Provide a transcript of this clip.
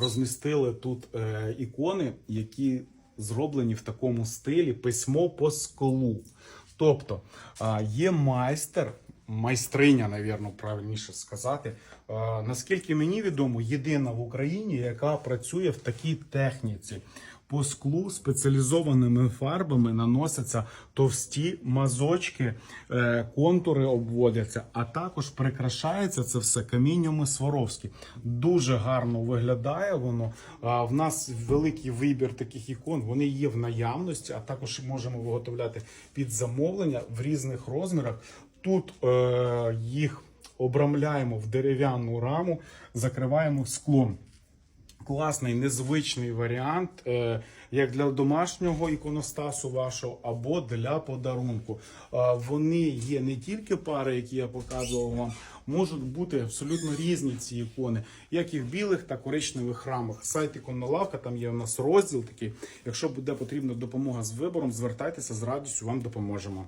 розмістили тут е, ікони, які зроблені в такому стилі письмо по сколу. Тобто е, є майстер, майстриня, навірно, правильніше сказати. Е, Наскільки мені відомо, єдина в Україні, яка працює в такій техніці. По склу спеціалізованими фарбами наносяться товсті мазочки, е, контури обводяться, а також прикрашається це все камінням Сваровські. Дуже гарно виглядає воно. В нас великий вибір таких ікон. Вони є в наявності, а також можемо виготовляти під замовлення в різних розмірах. Тут е, їх обрамляємо в дерев'яну раму, закриваємо склом. Класний незвичний варіант, е, як для домашнього іконостасу вашого, або для подарунку. Е, Вони є не тільки пари, які я показував вам, можуть бути абсолютно різні ці ікони, як і в білих та коричневих рамах. Сайт іконна лавка, там є у нас розділ такий. Якщо буде потрібна допомога з вибором, звертайтеся з радістю, вам допоможемо.